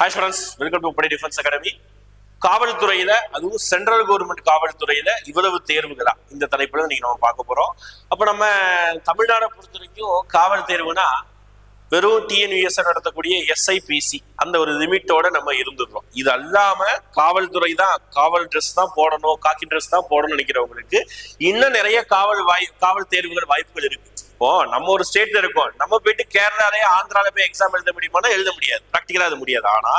hi students welcome to Padai defence academy காவல்துறையில அதுவும் central government காவல்துறையில இவ்வளவு தேர்வுகளா? இந்த தலைப்புல நீங்க நம்ம பார்க்க போறோம். அப்ப நம்ம தமிழ்நாடை பொறுத்த வரைக்கும் காவல் தேர்வுனா வெறும் டிஎன்யூஎஸ் நடத்தக்கூடிய எஸ்ஐபிசி அந்த ஒரு லிமிட்டோட நம்ம இருந்துடுறோம். இது அல்லாம காவல்துறை தான் காவல் ட்ரெஸ் தான் போடணும் காக்கி ட்ரெஸ் தான் போடணும்னு நினைக்கிறவங்களுக்கு இன்னும் நிறைய காவல் வாய் காவல் தேர்வுகள் வாய்ப்புகள் இருக்கு. இப்போ நம்ம ஒரு ஸ்டேட்ல இருக்கோம். நம்ம போயிட்டு கேரளாலேயே ஆந்திரால போய் எக்ஸாம் எழுத முடியுமானா எழுத முடியாது. ப்ராக்டிக்கலா எழுத முடியாது. ஆனா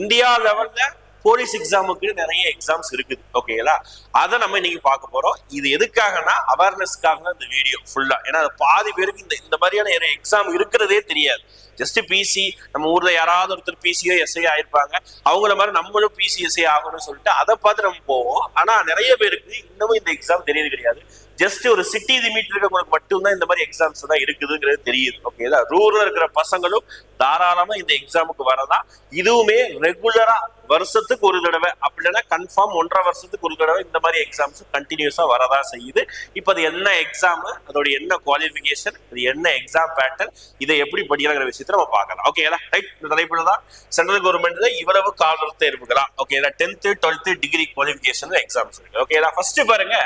இந்தியா லெவல்ல போலீஸ் எக்ஸாமுக்கு நிறைய எக்ஸாம்ஸ் இருக்குது. ஓகேங்களா அதை நம்ம இன்னைக்கு பார்க்க போறோம். இது எதுக்காகனா அவேர்னஸ்க்காக தான் இந்த வீடியோ ஃபுல்லா ஏன்னா பாதி பேருக்கு இந்த இந்த மாதிரியான எக்ஸாம் இருக்கிறதே தெரியாது. ஜஸ்ட் பிசி நம்ம ஊர்ல யாராவது ஒருத்தர் பிசியோ எஸ்ஐ ஆயிருப்பாங்க. அவங்கள மாதிரி நம்மளும் பிசி எஸ்ஐ ஆகணும்னு சொல்லிட்டு அதை பார்த்து நம்ம போவோம். ஆனா நிறைய பேருக்கு இன்னமும் இந்த எக்ஸாம் தெரியுது கிடையாது. ஜஸ்ட் ஒரு சிட்டி லிமிட் இருக்கிறவங்களுக்கு மட்டும்தான் இந்த மாதிரி எக்ஸாம்ஸ் தான் இருக்குதுங்கிறது தெரியுது. ஓகேங்களா ரூரல் இருக்கிற பசங்களும் தாராளமா இந்த எக்ஸாமுக்கு வரலாம். இதுவுமே ரெகுலரா வருஷத்துக்கு ஒரு தடவை அப்படின்னா கன்ஃபார்ம் ஒன்றரை வருஷத்துக்கு ஒரு தடவை இந்த மாதிரி எக்ஸாம்ஸ் கண்டினியூஸா வரதான் செய்யுது. இப்போ அது என்ன எக்ஸாம் அதோட என்ன குவாலிஃபிகேஷன் அது என்ன எக்ஸாம் பேட்டர்ன் இதை எப்படி படிக்கலாங்கிற விஷயத்தை நம்ம பார்க்கலாம். ஓகேங்களா ரைட் இந்த தலைப்புல தான் சென்ட்ரல் கவர்மெண்ட்ல இவ்வளவு காவலர் தேர்வுகளா ஓகேங்களா tenth twelfth degree qualification exams இருக்கு. ஓகேங்களா ஃபர்ஸ்ட் பாருங்க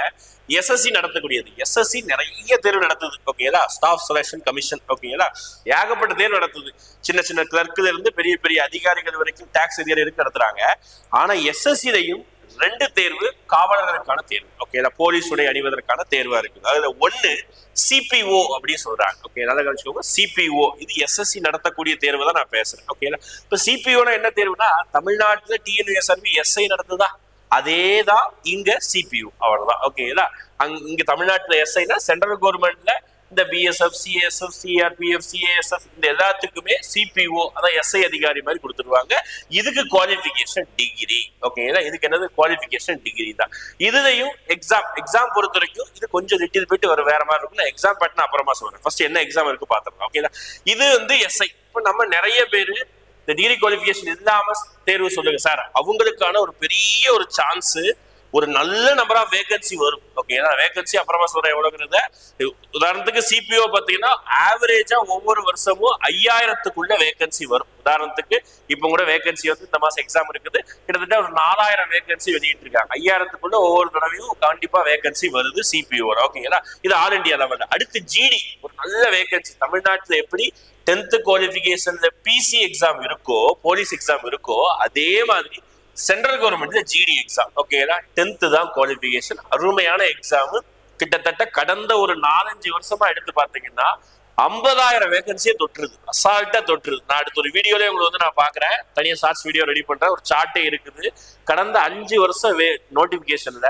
எஸ்எஸ்சி நடத்தக்கூடியது. எஸ்எஸ்சி நிறைய தேர்வு நடத்துது. ஓகேங்களா ஸ்டாஃப் செலெக்ஷன் கமிஷன் ஓகேங்களா ஏகப்பட்ட தேர்வு நடத்துது. சின்ன சின்ன கிளர்க்ல இருந்து பெரிய பெரிய அதிகாரிகள் வரைக்கும் டாக்ஸ் அதிகாரிகளுக்கு நடத்துறாங்க. ஆனா எஸ்எஸ்சிலையும் ரெண்டு தேர்வு காவலர்களுக்கான தேர்வு. ஓகே போலீஸ் உடை அணிவதற்கான தேர்வா இருக்குது. அதுல ஒண்ணு சிபிஓ அப்படின்னு சொல்றாங்க. ஓகே நல்லா கவனிச்சுக்கோங்க. சிபிஓ இது எஸ்எஸ்சி நடத்தக்கூடிய தேர்வு தான் நான் பேசுறேன். ஓகேங்களா இப்ப சிபிஓனா என்ன தேர்வுனா தமிழ்நாட்டுல டிஎன்யூஎஸ்ஆர்பி எஸ்ஐ நடத்துதா? அதே தான் இங்க சிபியு அவ்வளவுதான். ஓகேங்களா அங்க இங்க தமிழ்நாட்டுல எஸ்ஐனா சென்ட்ரல் கவர்மெண்ட்ல இந்த பிஎஸ்எஃப் சிஎஸ்எஃப் சிஆர்பிஎஃப் சிஏஎஸ்எஃப் இந்த எல்லாத்துக்குமே சிபிஓ அதான் எஸ்ஐ அதிகாரி மாதிரி கொடுத்துருவாங்க. இதுக்கு குவாலிஃபிகேஷன் டிகிரி ஓகேங்களா இதுக்கு என்னது? குவாலிஃபிகேஷன் டிகிரி தான். இதுலையும் எக்ஸாம் எக்ஸாம் பொறுத்த வரைக்கும் இது கொஞ்சம் லிட்டில் போயிட்டு வர வேற மாதிரி இருக்கும். நான் எக்ஸாம் பட்டினா அப்புறமா சொல்றேன். ஃபர்ஸ்ட் என்ன எக்ஸாம் இருக்கு பாத்துக்கலாம் ஓகேங்களா இது வந்து எஸ்ஐ இப்போ நம்ம நிறைய பேரு இந்த டிகிரி குவாலிஃபிகேஷன் இல்லாம தேர்வு சொல்லுங்க சார். அவங்களுக்கான ஒரு பெரிய ஒரு சான்ஸ் ஒரு நல்ல நம்பர் ஆஃப் வேகன்சி வரும். ஓகே வேகன்சி அப்புறமா சொல்றேன் எவ்வளவுங்கிறத. உதாரணத்துக்கு சிபிஓ பாத்தீங்கன்னா ஆவரேஜா ஒவ்வொரு வருஷமும் ஐயாயிரத்துக்குள்ள வேகன்சி வரும். உதாரணத்துக்கு இப்ப கூட வேகன்சி வந்து இந்த மாசம் எக்ஸாம் இருக்குது. கிட்டத்தட்ட ஒரு நாலாயிரம் வேகன்சி வெளியிட்டு இருக்காங்க ஐயாயிரத்துக்குள்ள ஒவ்வொரு தடவையும் கண்டிப்பா வேகன்சி வருது சிபிஓ ஓகேங்களா இது ஆல் இண்டியா லெவல்ல அடுத்து ஜிடி ஒரு நல்ல வேகன்சி தமிழ்நாட்டுல எப்படி டென்த் குவாலிஃபிகேஷன்ல பிசி எக்ஸாம் இருக்கோ போலீஸ் எக்ஸாம் இருக்கோ அதே மாதிரி சென்ட்ரல் கவர்மெண்ட்ல ஜிடி எக்ஸாம் ஓகேங்களா டென்த்து தான் குவாலிஃபிகேஷன் அருமையான எக்ஸாம் கிட்டத்தட்ட கடந்த ஒரு நாலஞ்சு வருஷமா எடுத்து பார்த்தீங்கன்னா ஐம்பதாயிரம் வேகன்சியை தொற்றுது. அசால்ட்டா தொற்றுது. நான் அடுத்த ஒரு வீடியோலயே உங்களுக்கு வந்து நான் பாக்குறேன் தனியா ஷார்ட்ஸ் வீடியோ ரெடி பண்றேன். ஒரு சார்ட்டே இருக்குது. கடந்த அஞ்சு வருஷம் வே நோட்டிபிகேஷன்ல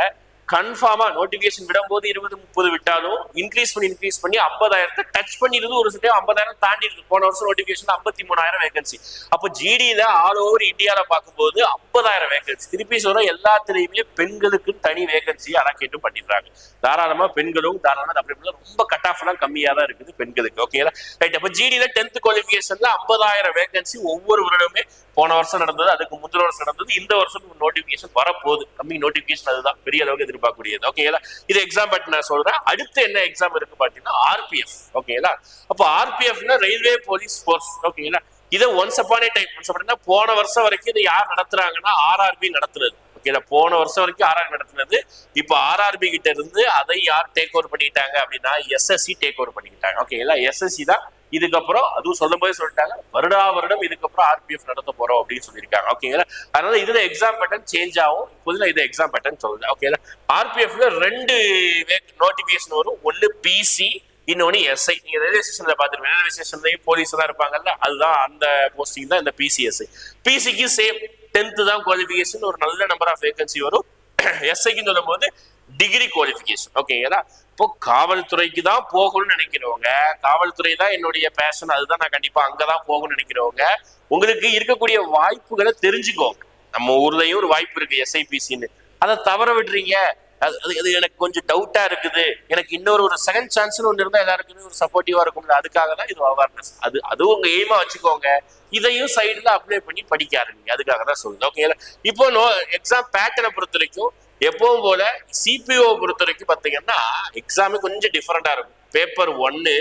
கன்ஃபார்மா நோட்டிபிகேஷன் விடும்போது இருபது முப்பது விட்டாலும் இன்க்ரீஸ் பண்ணி இன்க்ரீஸ் பண்ணி ஐம்பதாயிரத்தை டச் பண்ணிருந்து ஒரு சில ஐம்பதாயிரம் தாண்டி இருக்கு போன வருஷம் நோட்டிபிகேஷன் ஐம்பத்தி மூணாயிரம் வேகன்சி அப்போ ஜிடியில ஆல் ஓவர் இந்தியால பார்க்கும்போது ஐம்பதாயிரம் வேகன்சி திருப்பி சொல்ற எல்லாத்துலேயுமே பெண்களுக்கு தனி வேகன்சி அலக்கேட்டும் பண்ணிடுறாங்க. தாராளமா பெண்களும் தாராளமா அப்படி ரொம்ப கட் ஆஃப் எல்லாம் கம்மியா தான் இருக்குது பெண்களுக்கு ஓகேங்களா ரைட் அப்போ ஜிடியில டென்த் குவாலிஃபிகேஷன்ல ஐம்பதாயிரம் வேகன்சி ஒவ்வொரு வருடமே போன வருஷம் நடந்தது அதுக்கு முந்தின வருஷம் நடந்தது இந்த வருஷம் நோட்டிபிகேஷன் வரப்போகுது. கம்மி நோட்டிபிகேஷன் அதுதான். பெரிய அளவுக்கு எதிர்பார்க்கக்கூடியது. ஓகேங்களா இது எக்ஸாம் பட் நான் சொல்றேன். அடுத்து என்ன எக்ஸாம் இருக்கு பாத்தீங்கன்னா ஆர்பிஎஃப் ஓகேங்களா அப்போ ஆர்பிஎஃப்னா ரயில்வே போலீஸ் ஃபோர்ஸ் ஓகேங்களா இதை ஒன்ஸ் அப்பானே டைம் ஒன்ஸ் அப்படின்னா போன வருஷம் வரைக்கும் இதை யார் நடத்துறாங்கன்னா ஆர்ஆர்பி நடத்துறது. ஏன்னா போன வருஷம் வரைக்கும் ஆர்ஆர்பி நடத்தினது இப்போ ஆர்ஆர்பி கிட்ட இருந்து அதை யார் டேக் ஓவர் பண்ணிட்டாங்க அப்படின்னா எஸ்எஸ்சி டேக் ஓவர் பண்ணிக்கிட்டாங்க. ஓகேங்களா எஸ்எஸ்சி தான். இதுக்கப்புறம் அதுவும் சொல்லும் போதே சொல்லிட்டாங்க. வருடா வருடம் இதுக்கப்புறம் ஆர்பிஎஃப் நடத்த போறோம் அப்படின்னு சொல்லியிருக்காங்க. ஓகேங்களா அதனால இதுல எக்ஸாம் பேட்டர்ன் சேஞ்ச் ஆகும். இப்போது இது எக்ஸாம் பேட்டர்ன் சொல்லுது. ஓகேங்களா ஆர்பிஎஃப்ல ரெண்டு நோட்டிபிகேஷன் வரும். ஒன்னு பிசி இன்னொன்னு எஸ்ஐ நீங்க ரயில்வே ஸ்டேஷன்ல பாத்துருக்கீங்க ரயில்வே ஸ்டேஷன்லயும் போலீஸ் தான் இருப்பாங்கல்ல? அதுதான் அந்த போஸ்டிங் தான் இந்த பிசிஎஸ்ஐ பிசிக்கு சேம் டென்த்து தான் குவாலிஃபிகேஷன் ஒரு நல்ல நம்பர் ஆஃப் வேகன்சி வரும். எஸ்ஐக்குன்னு சொல்லும் போது டிகிரி குவாலிஃபிகேஷன் ஓகேங்களா இப்போ காவல்துறைக்கு தான் போகணும்னு நினைக்கிறவங்க காவல்துறை தான் என்னுடைய பேஷன் அதுதான் நான் கண்டிப்பா அங்கதான் போகணும்னு நினைக்கிறவங்க உங்களுக்கு இருக்கக்கூடிய வாய்ப்புகளை தெரிஞ்சுக்கோங்க. நம்ம ஊர்லயும் ஒரு வாய்ப்பு இருக்கு எஸ்ஐபிசின்னு அதை தவற விடுறீங்க அது அது- அது எனக்கு கொஞ்சம் டவுட்டா இருக்குது. எனக்கு இன்னொரு ஒரு செகண்ட் சான்ஸ்னு ஒன்று இருந்தால் எல்லாருக்குமே ஒரு சப்போர்ட்டிவா இருக்கும்ல. அதுக்காக தான் இது அவேர்னஸ் அது அதுவும் உங்க எய்மா வச்சுக்கோங்க. இதையும் சைடுல அப்ளை பண்ணி படிக்க ஆரம்பிங்க அதுக்காக தான் சொல்லுது ஓகேங்களா இப்போ நோ எக்ஸாம் பேட்டர்னை பொறுத்த வரைக்கும் எப்பவும் போல சிபிஓ பொறுத்த வரைக்கும் பார்த்தீங்கன்னா எக்ஸாமே கொஞ்சம் டிஃபரெண்டா இருக்கும். பேப்பர் ஒன்னு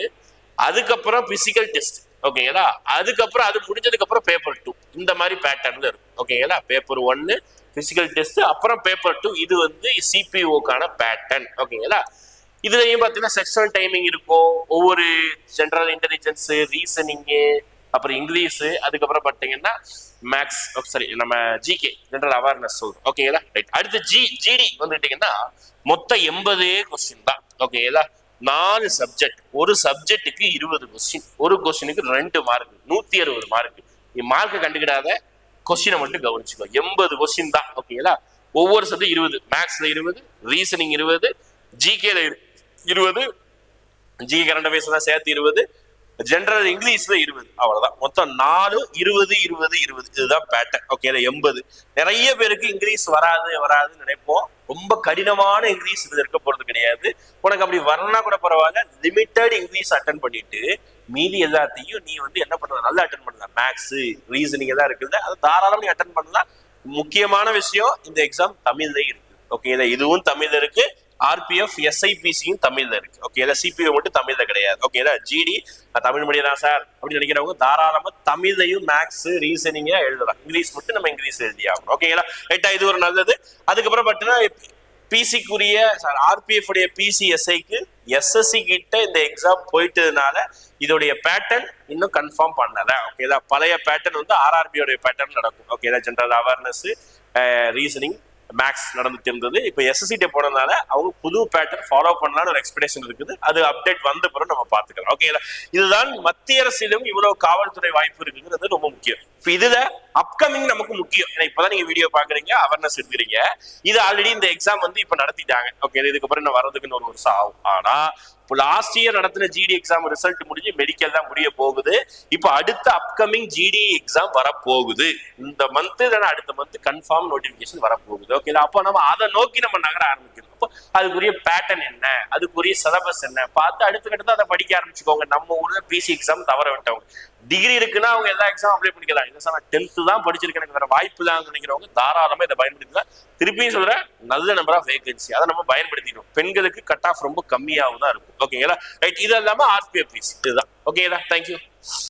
அதுக்கப்புறம் பிசிக்கல் டெஸ்ட் ஓகேங்களா அதுக்கப்புறம் அது முடிஞ்சதுக்கு அப்புறம் பேப்பர் டூ இந்த மாதிரி பேட்டர்ன்ல இருக்கும். ஓகேங்களா பேப்பர் ஒன்னு பிசிக்கல் டெஸ்ட் அப்புறம் பேப்பர் டூ இது வந்து சிபிஓக்கான பேட்டர்ன் ஓகேங்களா? இதுலயும் பாத்தீங்கன்னா செக்ஷன் டைமிங் இருக்கும். ஒவ்வொரு ஜென்ரல் இன்டெலிஜென்ஸ் ரீசனிங்கு அப்புறம் இங்கிலீஷ் அதுக்கப்புறம் பாத்தீங்கன்னா மேக்ஸ் சாரி oh, நம்ம ஜிகே ஜென்ரல் அவேர்னஸ் சொல்றோம். ஓகேங்களா? ரைட் அடுத்து ஜி ஜிடி வந்துட்டீங்கன்னா மொத்தம் எண்பதே கொஸ்டின் தான். ஓகேங்களா? நாலு சப்ஜெக்ட் ஒரு சப்ஜெக்ட்டுக்கு இருபது கொஸ்டின் ஒரு கொஸ்டினுக்கு ரெண்டு மார்க் நூத்தி அறுபது மார்க் நீ மார்க்கை கண்டுக்கிடாத. கொஸ்டினை மட்டும் கவனிச்சுக்கோ. எண்பது கொஸ்டின் தான் ஓகேங்களா ஒவ்வொரு சப்ஜெக்ட் இருபது. மேக்ஸ்ல இருபது ரீசனிங் இருபது ஜிகேல இருபது ஜி கரண்ட் அஃபேர்ஸ் தான் சேர்த்து இருபது ஜென்ரல் இங்கிலீஷ்ல இருபது. அவ்வளவுதான். மொத்தம் நாலு இருபது இருபது இருபது. இதுதான் பேட்டர்ன் ஓகே எண்பது. நிறைய பேருக்கு இங்கிலீஷ் வராது வராதுன்னு நினைப்போம். ரொம்ப கடினமான இங்கிலீஷ் இது இருக்க போறது கிடையாது. உனக்கு அப்படி வரணும்னா கூட பரவாயில்ல. லிமிட்டட் இங்கிலீஷ் அட்டன் பண்ணிட்டு மீதி எல்லாத்தையும் நீ வந்து என்ன பண்ற நல்லா அட்டன் பண்ணலாம் மேக்ஸ் ரீசனிங் எல்லாம் இருக்குது அதை தாராளம் நீ அட்டன் பண்ணலாம். முக்கியமான விஷயம் இந்த எக்ஸாம் தமிழ்ல இருக்கு. ஓகே இதுவும் தமிழ்ல இருக்கு. ஆர்பிஎஃப் எஸ்ஐபிசியும் தமிழ்ல இருக்கு. ஓகே சிபிஓ மட்டும் தமிழ்ல கிடையாது. ஓகே ஜிடி தமிழ் மீடியம் தான் சார் அப்படின்னு நினைக்கிறவங்க தாராளமா தமிழ்லையும் மேக்ஸ் ரீசனிங்கா எழுதலாம். இங்கிலீஷ் மட்டும் நம்ம இங்கிலீஷ் எழுதி ஆகணும். ஓகேங்களா ரைட்டா இது ஒரு நல்லது. அதுக்கப்புறம் பார்த்தீங்கன்னா பிசிக்குரிய சார் ஆர்பிஎஃப் உடைய பிசிஎஸ்ஐக்கு எஸ்எஸ்சி கிட்ட இந்த எக்ஸாம் போயிட்டதுனால இதோடைய பேட்டர்ன் இன்னும் கன்ஃபார்ம் பண்ணல. ஓகேதா பழைய பேட்டர்ன் வந்து ஆர்ஆர்பியோடைய பேட்டர்ன் நடக்கும். ஓகேதா ஜென்ரல் அவேர்னஸ் ரீசனிங் மேக்ஸ் நடந்துட்டு இருந்தது. இப்போ எஸ்எஸ்சிட்ட போனதுனால அவங்க புது பேட்டர்ன் ஃபாலோ பண்ணலாம்னு ஒரு எக்ஸ்பெக்டேஷன் இருக்குது. அது அப்டேட் வந்த பிறகு நம்ம பார்த்துக்கலாம். ஓகேங்களா இதுதான் மத்திய அரசிலும் இவ்வளவு காவல்துறை வாய்ப்பு இருக்குங்கிறது ரொம்ப முக்கியம். இப்போ இதுல அப்கமிங் நமக்கு முக்கியம். ஏன்னா இப்பதான் நீங்க வீடியோ பாக்குறீங்க அவேர்னஸ் எடுக்கிறீங்க. இது ஆல்ரெடி இந்த எக்ஸாம் வந்து இப்ப நடத்திட்டாங்க. ஓகே இதுக்கப்புறம் இன்னும் வர்றதுக்குன்னு ஒரு வருஷம் ஆகும். ஆனா இப்போ லாஸ்ட் இயர் நடத்தின ஜிடி எக்ஸாம் ரிசல்ட் முடிஞ்சு மெடிக்கல் தான் முடிய போகுது. இப்போ அடுத்த அப்கமிங் ஜிடி எக்ஸாம் வரப்போகுது. இந்த மந்த் இல்லைன்னா அடுத்த மந்த் கன்ஃபார்ம் நோட்டிபிகேஷன் வரப்போகுது. ஓகே அப்போ நம்ம அதை நோக்கி நம்ம நகர ஆரம்பிக்கணும். அப்போ அதுக்குரிய பேட்டர்ன் என்ன? அதுக்குரிய சிலபஸ் என்ன? பார்த்து அடுத்த கட்டத்தை அதை படிக்க ஆரம்பிச்சுக்கோங்க. நம்ம ஊர்ல பிசி எக்ஸாம் தவற விட்டவங்க. டிகிரி இருக்குன்னா அவங்க எல்லா எக்ஸாம் அப்ளை பண்ணிக்கலாம். இல்லை சார் நான் டென்த்து தான் படிச்சிருக்கேன். எனக்கு வேற வாய்ப்பு தான் நினைக்கிறவங்க தாராளமா இதை பயன்படுத்திக்கலாம். திருப்பியும் சொல்றேன் நல்ல நம்பர் ஆஃப் வேகன்சி அதை நம்ம பயன்படுத்திக்கணும். பெண்களுக்கு கட் ஆஃப் ரொம்ப கம்மியாகவும் தான் இருக்கும். ஓகேங்களா ரைட் இது இல்லாம ஆர்பிஎஃப் இதுதான். ஓகேங்களா தேங்க்யூ